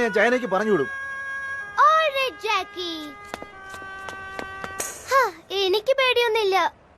ഞാൻ ചൈനയ്ക്ക് പറഞ്ഞു വിടും. ഹാ, എനിക്ക് പേടിയൊന്നുമില്ല.